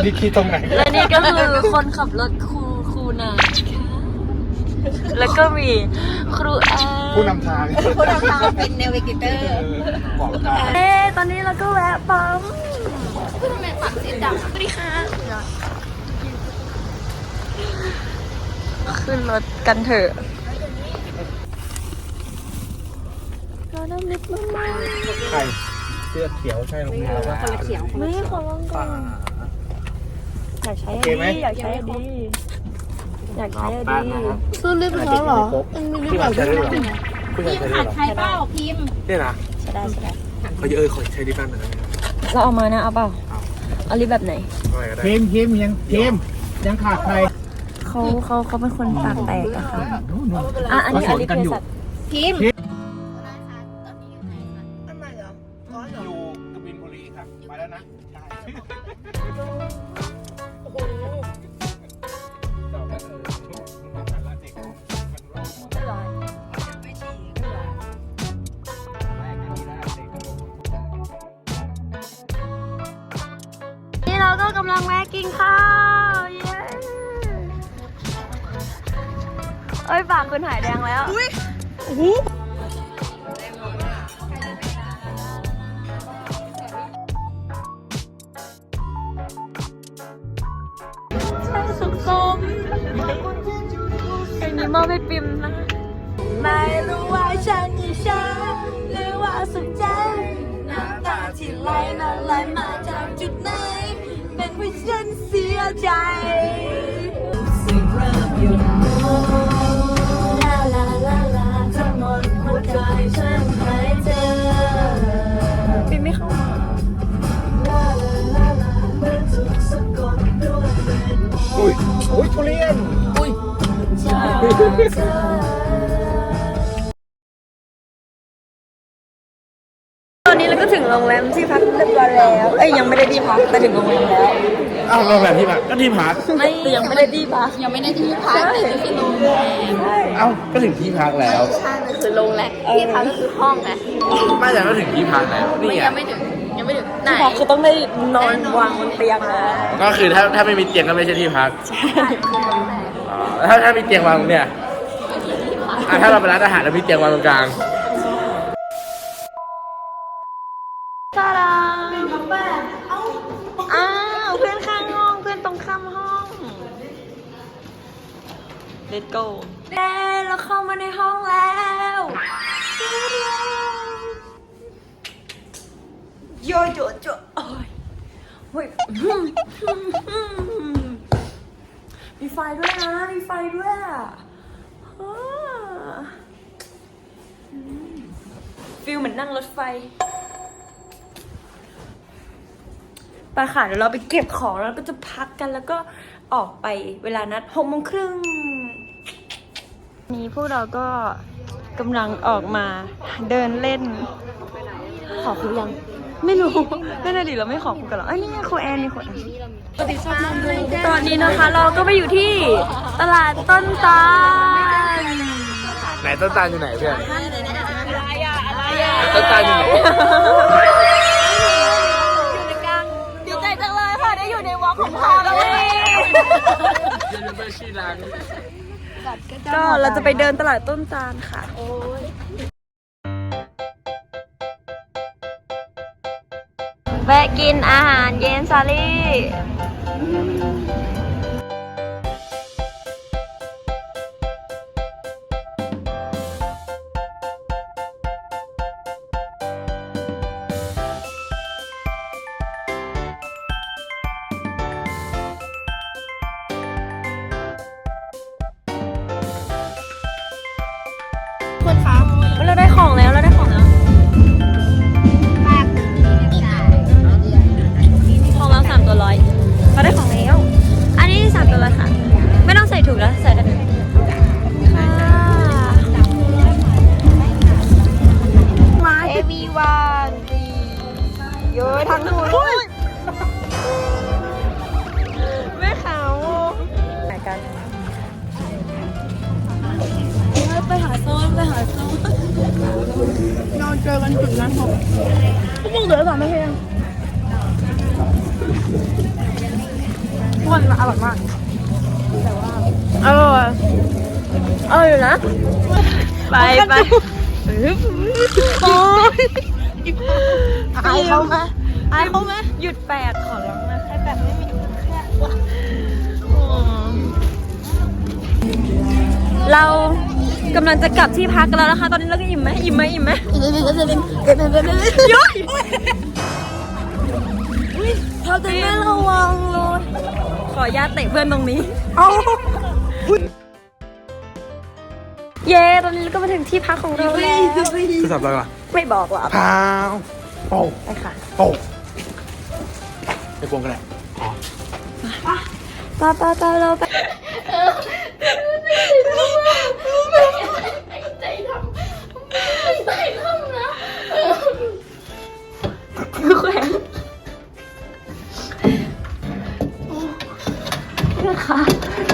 มันดีคีตรงไหนและนี่ก็คือคนขับรถครูครูนาแล้วก็มีครูแอนผู้นำทางผู้นำทางเป็นเนวิเกเตอร์บอกทางเอ๊ะตอนนี้เราก็แวะปั๊มทำไมปากสีดำสวัสดีค่ะขึ้นรถกันเถอะเราน้ำลึกมากใครเสื้อเขียวใช่รองเท้าว่าคนละเขียว ๆไม่ขอลองก่อน อยากใช้อันโอเคไหมนี้อยากใช้อันนี้อยากใช้อันบ้านนี้นะครับซื้อลิปแล้วเหรอมันมีลิปพี่แบมาบใช้ด้วยเหรอคุณอยากพิมใช้พ์ด้วยเหรอขาดใครเปล่าพิมพ์เนี่ยนะใช้ได้ใช้ได้เขาเออขอใช้ที่บ้านหน่อยได้ไหมเราเอามานะเอาเปล่าเอาลิปแบบไหนอะไรก็ได้พิมพ์พิมพ์ยังพิมพ์ยังขาดใครเขาเขาเขาเป็นคนปากแตกอะค่ะอะอันนี้อันนี้เป็นสัตว์พิม นี้มอบให้ปิมนะไม่รู้ว่าฉันอิจฉาหรือว่าสุขใจน้ำตาที่ไหลนั้นไหลมาจากจุดไหนเป็นเพราะฉันเสียใจสิ่งเริ่มหยุดลาลาลาลาทั้งหมดหัวใจฉันหายเจอปิมไม่เข้ามาลาลาลาลาเมื่อถูกสะกดด้วยอุ้ยอุ้ยทุเรียน ตอนนี้เราก็ถึงโรงแรมที่พักเรียบร้อยแล้ว เอ้ยยังไม่ได้ที่พักแต่ถึงโรงแรมแล้ว อ้าวโรงแรมที่พักก็ที่พักไม่ยังไม่ได้ที่พักยังไม่ได้ที่พักแต่นี่คือโรงแรมเอ้าก็ถึงที่พักแล้วใช่มันคือโรงแรมที่พักก็คือห้องไงไม่แต่ก็ถึงที่พักแล้วนี่ไงยังไม่ถึงยังไม่ถึงไหนที่พักคือต้องได้นอนวางบนเตียงนะก็คือถ้าถ้าไม่มีเตียงก็ไม่ใช่ที่พักอ๋อ ถ้าถ้ามีเตียงวางตรงเนี่ยอะถ้าเราไปร้านอาหารแล้วมีเตียงวางตรงกลาง ตาดาอ้าวเพื่อนข้างห้องเพื่อนตรงข้ามห้อง Let's go เย้เราเข้ามาในห้องแล้วโยโยโยโอ้ยเฮ้ย มีไฟด้วยนะ มีไฟด้วยอะฟิลเหมือนนั่งรถไฟไปค่ะเดี๋ยวเราไปเก็บของแล้วก็จะพักกันแล้วก็ออกไปเวลานัดหกโมงครึ่งนี้พวกเราก็กำลังออกมาเดินเล่น ขอครูยัง ไม่รู้นั่นน่ะดิเราไม่ขอครูกันหรอเอ้ยนี่ไงครูแอนนี่ครูแอนตอนนี้นะคะ เราก็ไปอยู่ที่ตลาดต้นตาลไหนต้นตาลอยู่ไหนเพื่อนต้นตาลอยู่ไหนดีใจจังเลยค่ะได้อยู่ในวอล์กของพาเลยยูนิเวอร์ชิลังก็เราจะไปเดินตลาดต้นตาลค่ะ แวะกินอาหารเย็นซาลี่าตัวละค่ะ ไม่ต้องใส่ถุงแล้วใส่ได้มาเอวีวันดีเยอะทั้งทุนไม่เขาไหนกันไปหาโซนไปหาโซนนอนเจอกันจุดนั้นผมพวกมเหลือสองนาทีเองทุกละอร่อยมาก อร่อยอยู่นะไปไปโอ้ยอายเขาไหมอายเขาไหมหยุดแปดขอร้องนะให้แปดไม่มีแค่เรากำลังจะกลับที่พักกันแล้วนะคะ ตอนนี้เราก็อิ่มไหมอิ่มไหมอิ่มไหมยุยเขาจะไม่ระวังเลยขออนุญาตเตะเพื่อนตรงนี้ เอา เย้ตอนนี้เราก็มาถึงที่พักของเราแล้ว คือสับอะไรวะไม่บอกหรอกพาวโอ้ไปค่ะโอ้ไปปวงกันแหละป้าป้าป้าเราไปใจทำใจทำนะแขวนนะคะ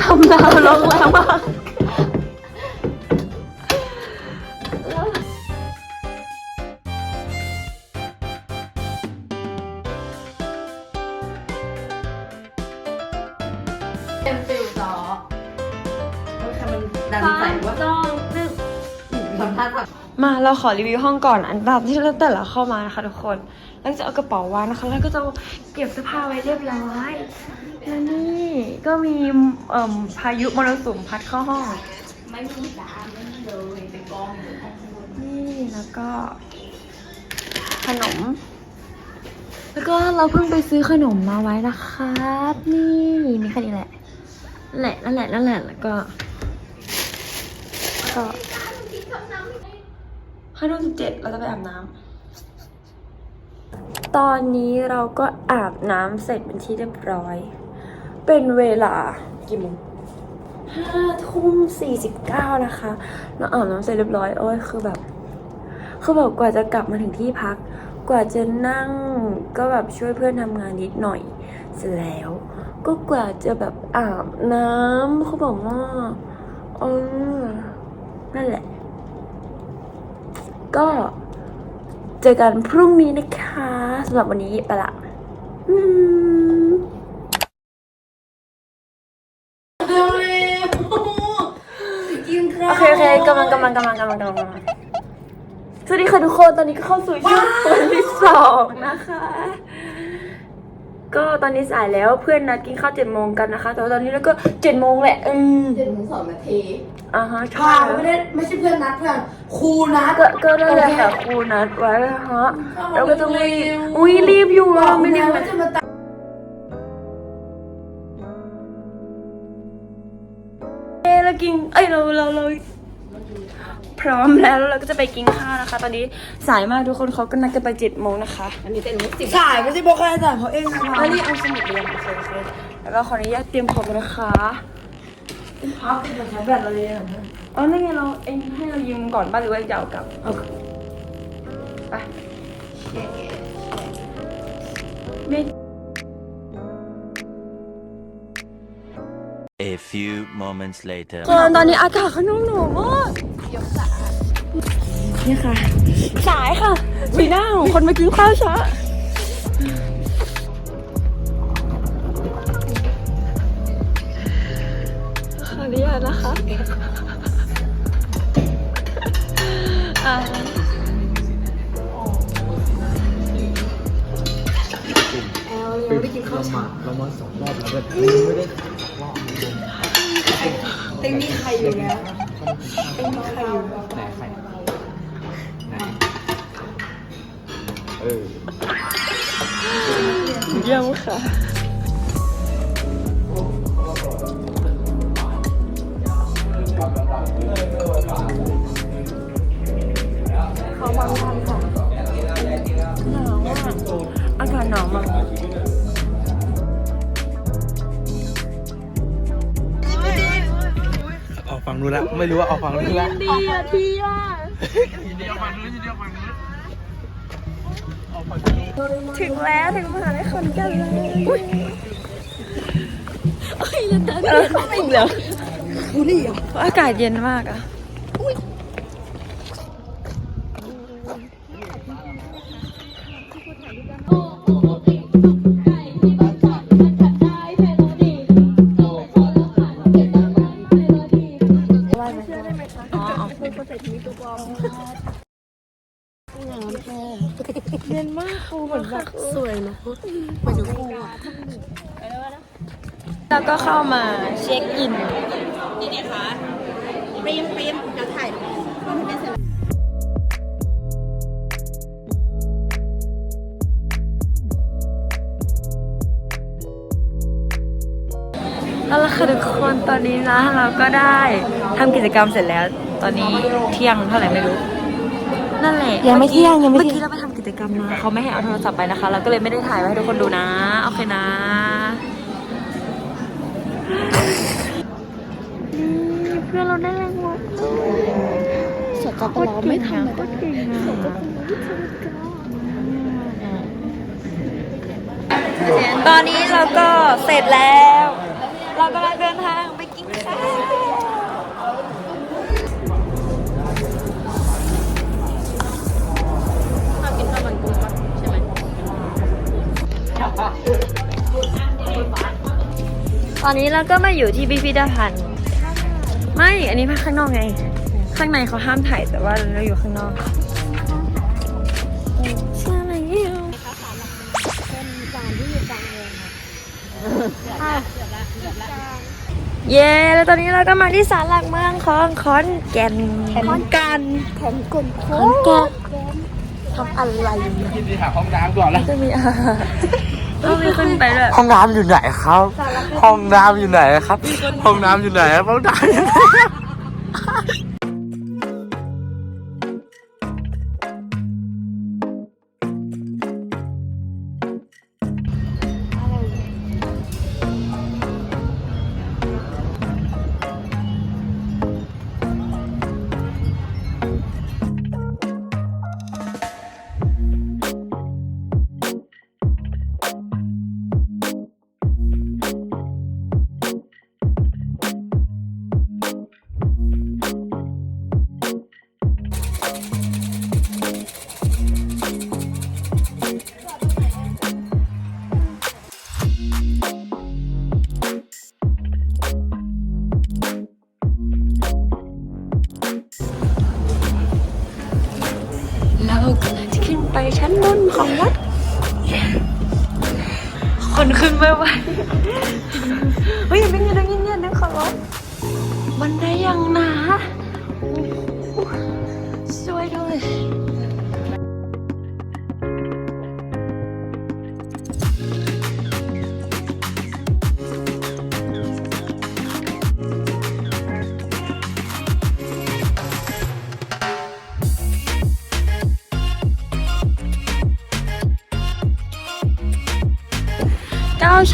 ทำดาวลงแล้วมาก เป็นฟิลจอดันใส่ว่าต้องนึกมาเราขอรีวิวห้องก่อนอันดับที่เราแต่ละเข้ามานะคะทุกคนแล้วจะเอากระเป๋าวางนะคะ แล้วก็จะเก็บเสื้อผ้าไว้เรียบร้อยแล้วนี่ก็มีเอ่มพายุมรสุมพัดเข้าห้องไม่มีจานไม่มีเลยเป็นกองอยู่ข้างบนนี่แล้วก็ ขนม แล้วก็เราเพิ่งไปซื้อขนมมาไว้นะครับ นี่มีแค่นี้แหละ แหละนั่นแหละนั่นแหละแล้วก็ ก็ห้าทุ่มสิบเจ็ดเราจะไปอาบน้ำตอนนี้เราก็อาบน้ำเสร็จเป็นที่เรียบร้อย เป็นเวลากี่โมงห้าทุ่มสี่สิบเก้านะคะเราอาบน้ำเสร็จเรียบร้อยโอ้ยคือแบบคือแบบกว่าจะกลับมาถึงที่พัก กว่าจะนั่งก็แบบช่วยเพื่อนทำงานนิดหน่อยเสร็จแล้ว ก็กว่าจะแบบอาบน้ำเขาบอกว่าเออนั่นแหละ ก็เจอกันพรุ่งนี้นะคะสำหรับวันนี้ไปละอืมโอเคโอเคกำลังกำลังกำลังกำลังกำลังกำลังสวัสดีค่ะทุกคน ตอนนี้ก็เข้าสู่ช่วงวันที่สองนะคะ ก็ตอนนี้สายแล้วเพื่อนนัดกินข้าวเจ็ดโมงกันนะคะ แต่ว่าตอนนี้แล้วก็เจ็ดโมงแหละอืมเจ็ดโมงสองนาทีอ่าฮะใช่ค่ะไม่ได้ไม่ใช่เพื่อนนัดเพื่อนครูนัด ก็ก็นั่นแหละค่ะครูนัดไว้นะฮะเราก็ต้องรีบอุ้ยรีบอยู่บอเรากไม่ไม่รีได้บว่าจะมาตัดเอ้เรากินเอ้ยเราเราเราพ ร้อมแล้วแล้วเราก็จะไปกินข้าวนะคะ ตอนนี้สายมากทุกคนเขาก็นัดกันไปเจ็ดโมงนะคะอันนี้เป็นมุกสิบสายไม่ใช่บอกใครสายเขาเองนะคะแล้วนี่เอาสมุดเรียนโอเคโอเคแล้วก็ขออนุญาตเตรียมของนะคะพับเป็นแบบแบตเราเลยเหรออ๋อนี่ไงเราเองให้เรายืมก่อนบ้านหรือว่าจะเอากลับเอาไปไม่ A few moments later. คนตอนนี้อากาศข้างนอกหนาวมาก นี่ค่ะ สายค่ะสีหน้าของคนมากินข้าวช้าขออนุญาตนะคะอ่าเราได้กินข้าวเช้าเรามาสองรอบแล้วแบบไม่ได้รอบนึงเต็งนี่ใครอยู่แล้วไหนใครไหน ออเยี่ยมค่ะเขาบางทันค่ะหนาวมากอากาศหนาวมากออกฝั่งนู้นละไม่รู้ว่าออกฝั่งนู้นละดีอะทีอะ ถึงแล้วถึงมหาลัยขอนแก่นแล้วอุ้ยเอ้ยแล้วตาเออไม่เหรอบุรีอะอากาศเย็นมากอะ ช็คอินปริมปริมจะถ่ายเอาละค่ะทุกคนตอนนี้นะเราก็ได้ทำกิจกรรมเสร็จแล้ว ตอนนี้เที่ยงเท่าไหร่ไม่รู้ นั่นแหละยังไม่เที่ยงยังไม่เมื่อเที่ยงกี้เราไปทำกิจกรรมมาเขาไม่ให้เอาโทรศัพท์ไปนะคะ เราก็เลยไม่ได้ถ่ายไว้ให้ทุกคนดูนะ โอเคนะนี่เพื่อนเราได้แรงวัลสกปรกไม่ทำก็เก่งอะตอนนี้เราก็เสร็จแล้ว เรากำลังเดินทางไปกินข้าวตอนนี้เราก็มาอยู่ที่พิพิธภัณฑ์ ไม่ อันนี้มาข้างนอกไง ข้างในเขาห้ามถ่ายแต่ว่าเราอยู่ข้างนอกใช่แล้วเย้ แล้วตอนนี้เราก็มาที่ศาลหลักเมืองของขอนแก่นขอนกันแขนกลนโค้ขอนแก่นทำอะไรอยู่ที่ไปหาห้องน้ำก่อนแล้วจะมีอาหาร ต้องมีขึ้นไปด้วยห้องน้ำอยู่ไหนครับ ห้องน้ำอยู่ไหนครับ ห้องน้ำอยู่ไหนครับห้องน้ำอยู่ไหน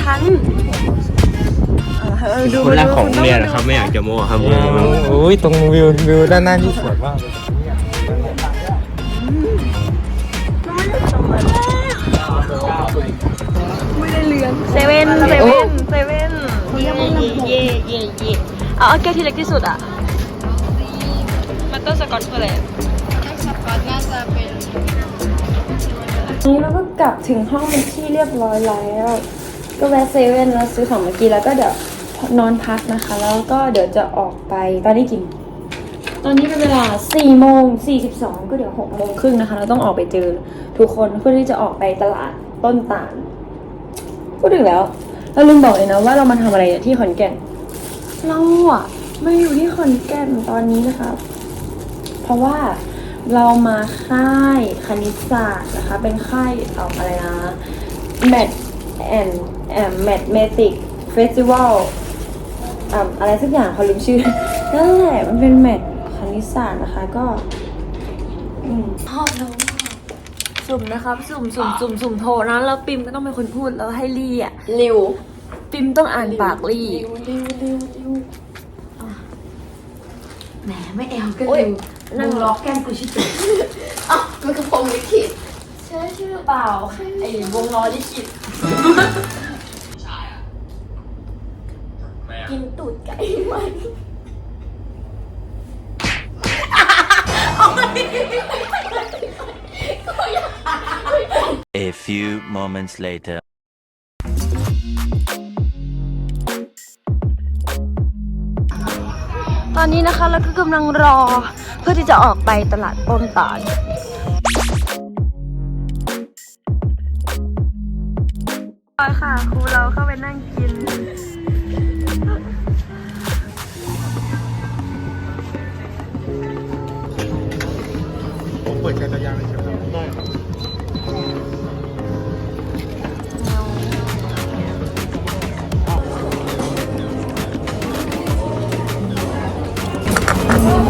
ชั้นเออดูคนแรกของดูเรียนนะครับไม่อยากจะโม้ครับโอ้ยตรงวิววิวด้านหน้านี่สวยมากเลยเซเว่นเซเว่นเซเว่นเย่เย่เย่เย่เย่เอาเอาแก้วที่เล็กที่สุดอะมันต้องสกอตเท่าไหร่นี้เราก็กลับถึงห้องเป็นที่เรียบร้อยแล้ว ก็แวะเซเว่นแล้วซื้อของเมื่อกี้แล้วก็เดี๋ยวนอนพักนะคะ แล้วก็เดี๋ยวจะออกไปตอนนี้กี่โมงตอนนี้เป็นเวลา4โมง42 ก็เดี๋ยว6โมงครึ่งนะคะ เราต้องออกไปเจอทุกคนเพื่อที่จะออกไปตลาดต้นตาลพูดถึงแล้วเราลืมบอกเลยนะว่าเรามาทำอะไรที่ขอนแก่นเราอะมาอยู่ที่ขอนแก่นตอนนี้นะครับเพราะว่าเรามาค่ายคณิตศาสตร์นะคะ เป็นค่ายเอ่ออะไรนะ Math and and Mathematics Festival อ่าอะไรสักอย่างเขาลืมชื่อ นั่นแหละมันเป็นแมทคณิตศาสตร์นะคะก็อืมพ่อน้องสุ่มนะครับ สุ่มสุ่มสุ่มสุ่มโทรนะแล้วปิมก็ต้องเป็นคนพูดแล้วให้ลี่อะเร็วปิมต้องอ่านปากลี่แหมไม่แอลก็โอ๊ยเร็วนั่งล็อกแก้มกูชิจุอ้าวมันกระโปรงลิขิตใช่ชื่อเปล่าไอ้วงล้อลิขิต กินตูดไก่ไหม A few moments later. ตอนนี้นะคะเราก็กำลังรอเพื่อที่จะออกไปตลาดต้นตาลไปค่ะครูเราเข้าไปนั่งกิน เปิดจักะยางเลยใช่ไหมได้ครับ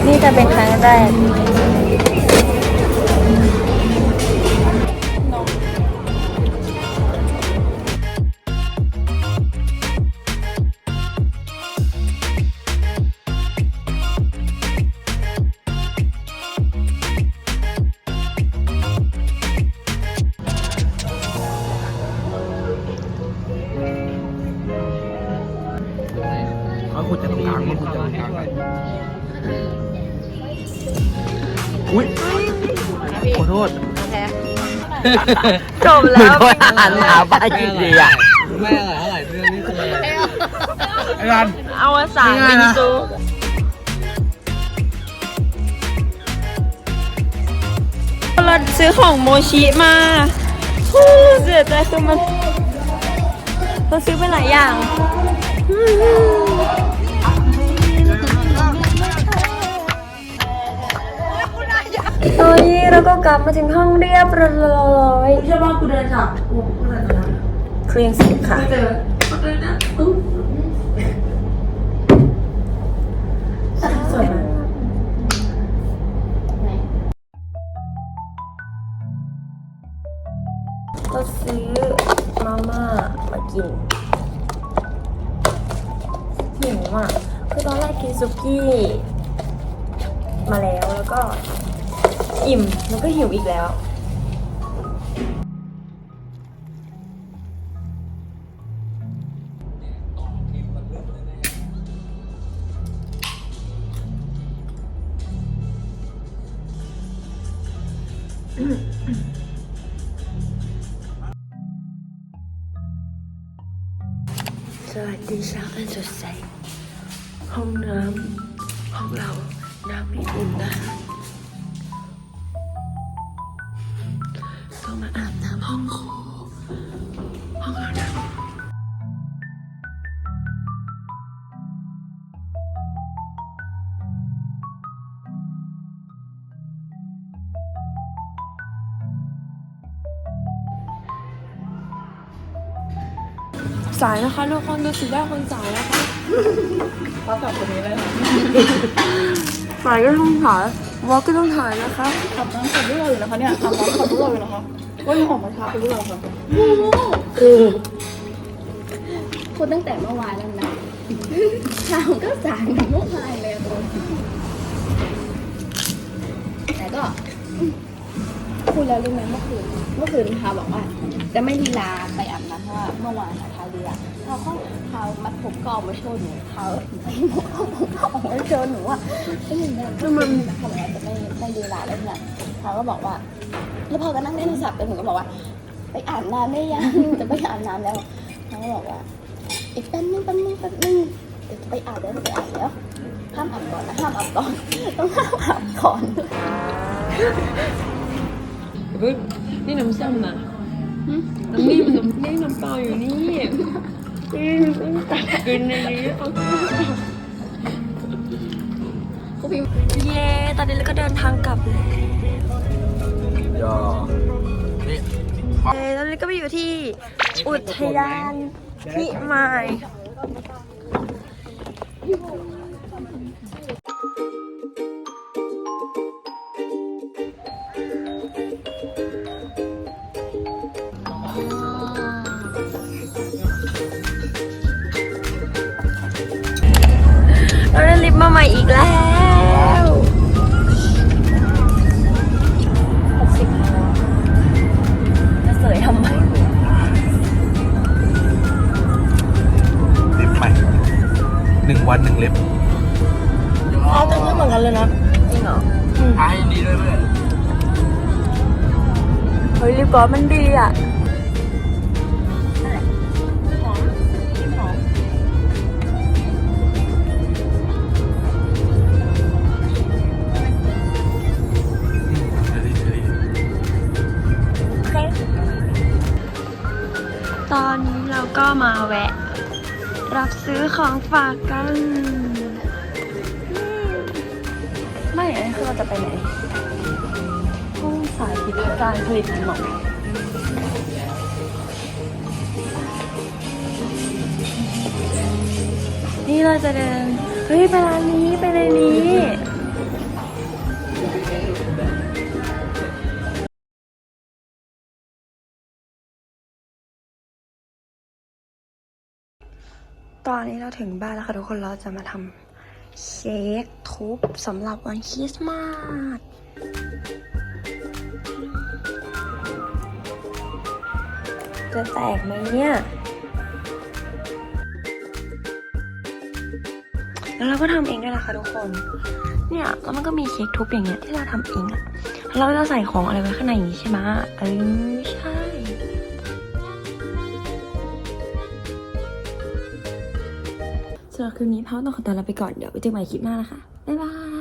นี่จะเป็นครั้งแรก จบแล้วโทษอาหารหาป้ากินดีอะไม่อร่อยเท่าไหร่เรื่องนี้คืออะไรไอ้รัน เอาวสานง่ายบิๆงนะซู เราซื้อของโมชิมาฮู้เสียใจคือมันเราซื้อไปหลายอย่าง ก็กลับมาถึงห้องเรียบร้อยใช่ป่ะกูเดินจากกูกูเดินจากเคลียงสิค่ะเจอเจอนะอุ๊ สีเช้าอันสดใส ห้องน้ำห้องเราน้ำไม่อุ่นนะคะ สายนะคะทุกคนดูสีหน้าคนสายนะคะเขาสอบคนนี้เลยค่ะสายก็ต้องถ่ายวอลก็ต้องถ่ายนะคะขับน้ำขับพวกเราอยู่นะคะเนี่ยขับน้ำขับพวกเราอยู่นะคะก็ยังออกมาช้าเป็นพวกเราค่ะพูดตั้งแต่เมื่อวานแล้วนะเช้าก็สายเหมือนเมื่อวานเลยคุณแต่ก็พูดแล้วรู้ไหมเมื่อคืนเมื่อคืนพาบอกว่า จะไม่ลีลาไปอาบน้ำเพราะว่าเมื่อวานอะพา เขาเขาเขามัดผมก็ออกมาโชว์หนูเขาไอ้หมวกเขาผมก็อกมาโชว์หนูว่าไอ้หนูเนี่ยมันทำอะไรจะไม่ไม่ลีลาแล้วเนี่ยเขาก็บอกว่าแล้วพอก็นั่งเล่นโทรศัพท์แต่หนูก็บอกว่า ไปอาบน้ำได้ยังจะไปอาบน้ำแล้วเขาก็บอกว่าอีกแป๊บนึงแป๊บนึงแป๊บนึงเดี๋ยวจะไปอาบแล้วไปอาบแล้วห้ามอาบก่อนนะห้ามอาบก่อนต้องห้ามอาบก่อนนี่น้ำส้มนะน้ำนี่มันน้ำนี่น้ำเปล่าอยู่นี่ กกินในนี้เอาเย้ตอนนี้เราก็เดินทางกลับแล้วยอนี่เย้ตอนนี้ก็ไปอยู่ที่อุทยานพิมาย อีกแล้วหกสิบจะเสยทำไมเล็บใหม่หนึ่งวันหนึ่งเล็บอ๋อจะไม่เหมือนกันเลยนะจริงเหรอทายดีด้วยเพื่อนเฮ้ยลิปกลอสมันดีอะ ของฝากกันไม่อันนี้คือเราจะไปไหนห้องสายพิธการผลิตหนมนี่เราจะเดิน เฮ้ยไปร้านนี้ไปในนี้ ตอนนี้เราถึงบ้านแล้วค่ะทุกคนเราจะมาทำเค้กทุบสำหรับวันคริสต์มาสจะแตกไหมเนี่ย แล้วเราก็ทำเองด้วยนะคะทุกคน เนี่ยแล้วมันก็มีเค้กทุบอย่างเงี้ยที่เราทำเองอะแล้วเราจะใส่ของอะไรไว้ข้างในอย่างงี้ใช่ไหมเออใช่ำหรับคลิปนี้พาต้องขอตัวลาไปก่อนเดี๋ยวไว้เจอกันใหม่คลิปหน้านะคะ บ๊ายบาย